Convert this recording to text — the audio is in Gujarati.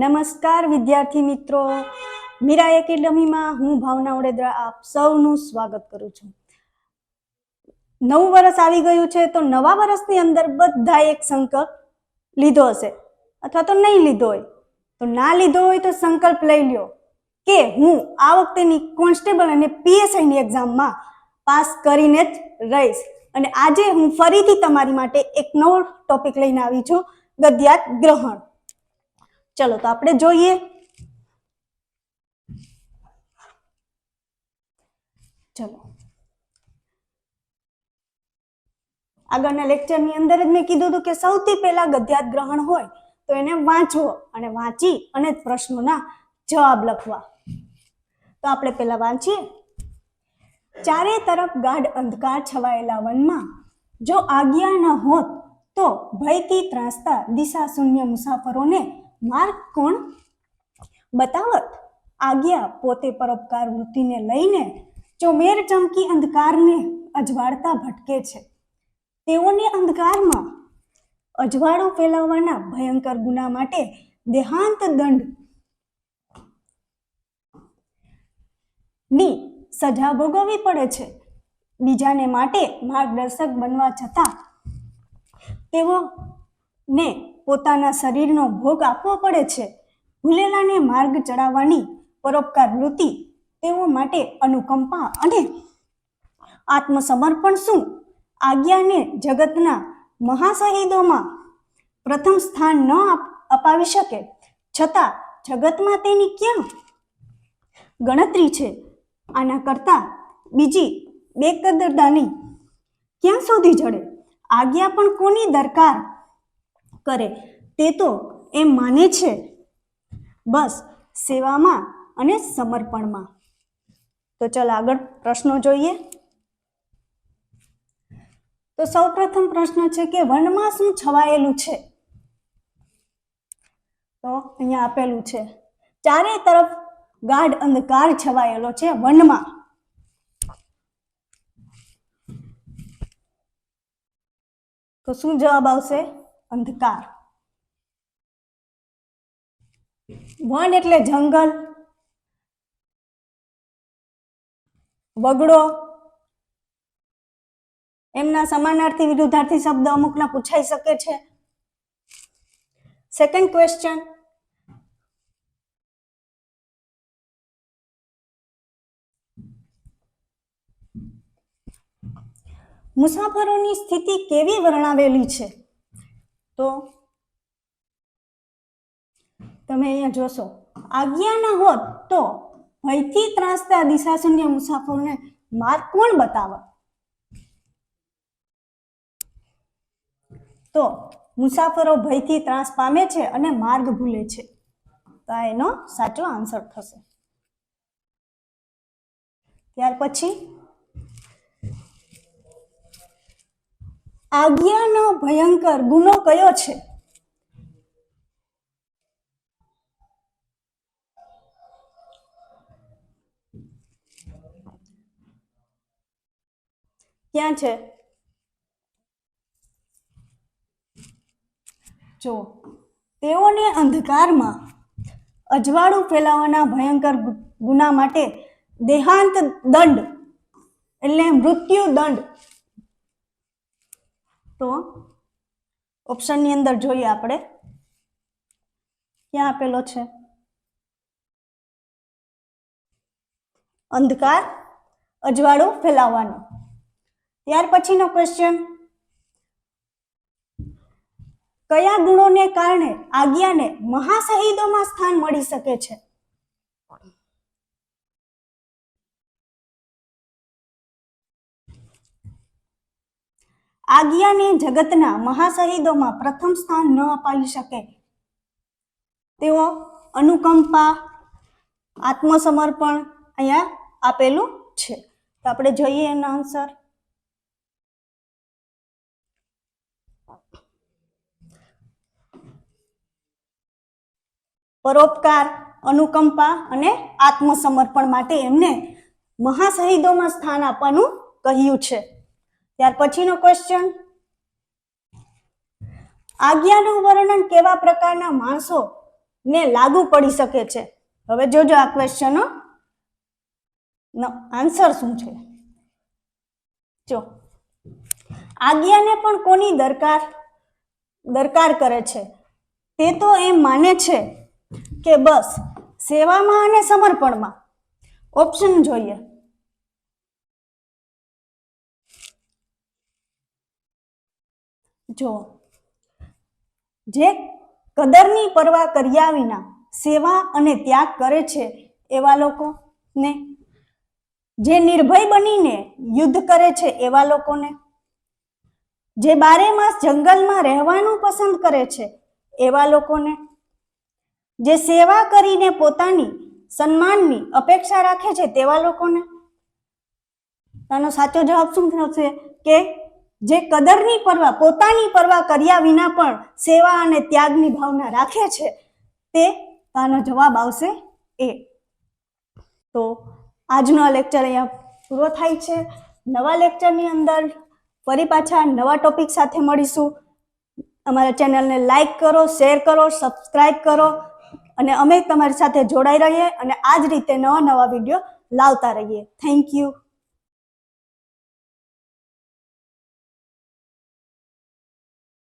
નમસ્કાર વિદ્યાર્થી મિત્રો. મીરા એકેડમીમાં હું ભાવના ઉડેદરા આપ સૌનું સ્વાગત કરું છું. નવું વર્ષ આવી ગયું છે તો નવા વર્ષની અંદર બધા એક સંકલ્પ લીધો હશે. અથવા તો નહીં લીધો હોય. તો ના લીધો હોય તો સંકલ્પ લઈ લ્યો. કે હું આ વખતેની કોન્સ્ટેબલ અને પીએસઆઈની એક્ઝામમાં પાસ કરીને જ રહીશ. અને આજે હું ફરીથી તમારી માટે એક નવો ટોપિક લઈને આવી છું. ગદ્યાત ગ્રહણ. ચલો તો આપણે જોઈએ. ચલો. આગળના લેક્ચરની અંદર જ મેં કીધું હતું કે સૌથી પહેલા ગદ્યાત ગ્રહણ હોય તો એને વાંચવો અને વાંચી અને પ્રશ્નોના જવાબ લખવા. તો આપણે પહેલા વાંચીએ. ચારે તરફ ગાઢ અંધકાર છવાયેલા વનમાં જો આજ્ઞા ન હોત તો ભયથી ત્રાસતા દિશા શૂન્ય મુસાફરોને માર્ગ કોણ? બતાવત. આજ્ઞા પોતે પરોપકાર વૃત્તિને લઈને ચોમેર ચમકી અંધકારને અજવાળતા ભટકે છે. તેઓને અંધકારમાં અજવાળો ફેલાવવાના ભયંકર ગુના માટે દેહાંત દંડની સજા ભોગવવી પડે છે. બીજાને માટે માર્ગદર્શક બનવા છતાં તેઓને પોતાના શરીરનો ભોગ આપવો પડે છે. ભૂલેલાને માર્ગ ચડાવવાની પરોપકાર વૃત્તિ તેઓ માટે અનુકંપા અને આત્મસમર્પણ શું? આજ્ઞાને જગતના મહાશહીદોમાં પ્રથમ સ્થાન ન અપાવી શકે. છતાં જગતમાં તેની ક્યાં ગણતરી છે? આના કરતાં બીજી બેકદરદાની ક્યાં સુધી જડે? આજ્ઞા પણ કોની દરકાર કરે. તે તો એ માને છે. બસ, સેવામાં અને સમર્પણમાં. તો ચાલ આગળ પ્રશ્નો જોઈએ. તો સૌપ્રથમ પ્રશ્ન છે કે વનમાં શું છવાયેલું છે? તો અહીંયા આપેલું છે. ચારે તરફ ગાઢ અંધકાર છવાયેલો છે વનમાં. તો શું જવાબ આવશે? અંધકાર. વન એટલે જંગલ, વગડો. એમના સમાનાર્થી વિરુદ્ધાર્થી શબ્દ અમુકના પૂછાઈ શકે છે. સેકન્ડ ક્વેશ્ચન મુસાફરોની સ્થિતિ કેવી વર્ણવેલી છે? તો તમે અહીંયા જોશો. આજ્ઞા ન હોત તો ભયથી ત્રાસતા દિશાશૂન્ય મુસાફરોને માર્ગ કોણ બતાવે? તો મુસાફરો ભયથી ત્રાસ પામે છે અને માર્ગ ભૂલે છે. તો આ એનો સાચો આન્સર થશે. ત્યાર પછી આજ્ઞાનો ભયંકર ગુનો કયો છે? ક્યાં છે? જો, તેઓને અંધકારમાં અજવાળું ફેલાવવાના ભયંકર ગુના માટે દેહાંત દંડ, એટલે મૃત્યુ દંડ તો ઓપ્શનની અંદર જોઈએ આપણે. ક્યાં આપેલો છે? અંધકાર, અજવાળું ફેલાવવાનો. ત્યાર પછીનો ક્વેશ્ચન કયા ગુણોને કારણે આજ્ઞાને મહાશહીદોમાં સ્થાન મળી શકે છે? આજ્ઞાને જગતના મહાશહીદોમાં પ્રથમ સ્થાન ન અપાવી શકે. તેઓ અનુકંપા, આત્મસમર્પણ અહીંયા આપેલું છે. તો આપણે જોઈએ એનો આન્સર પરોપકાર, અનુકંપા અને આત્મસમર્પણ માટે એમને મહાશહીદોમાં સ્થાન આપવાનું કહ્યું છે. ત્યાર પછીનો ક્વેશ્ચન આજ્ઞાનું વર્ણન કેવા પ્રકારના માણસો ને લાગુ પડી શકે છે? હવે જોજો આ ક્વેશ્ચનનો આન્સર શું છે? જો, આજ્ઞાને પણ કોની દરકાર દરકાર કરે છે? તે તો એમ માને છે કે બસ સેવામાં અને સમર્પણમાં. ઓપ્શન જોઈએ. જો, જે કદરની પરવા કર્યા વિના સેવા અને ત્યાગ કરે છે એવા લોકોને, જે નિર્ભય બનીને યુદ્ધ કરે છે એવા લોકોને, જે બારે માસ જંગલમાં રહેવાનું પસંદ કરે છે એવા લોકોને, જે સેવા કરીને પોતાની સન્માનની અપેક્ષા રાખે છે તેવા લોકોને. આનો સાચો જવાબ શું થશે કે જે કદરની પરવા, પોતાની પરવા કર્યા વિના પણ સેવા અને ત્યાગની ભાવના રાખે છે, તે આનો જવાબ આવશે એ. તો આજનો આ લેક્ચર અહીંયા પૂરો થાય છે. નવા લેક્ચરની અંદર ફરી પાછા નવા ટોપિક સાથે મળીશું. અમારા ચેનલને લાઈક કરો શેર કરો સબસ્ક્રાઈબ કરો અને અમે તમારી સાથે જોડાઈ રહીએ અને આ જ રીતે નવા નવા વીડિયો લાવતા રહીએ. Thank you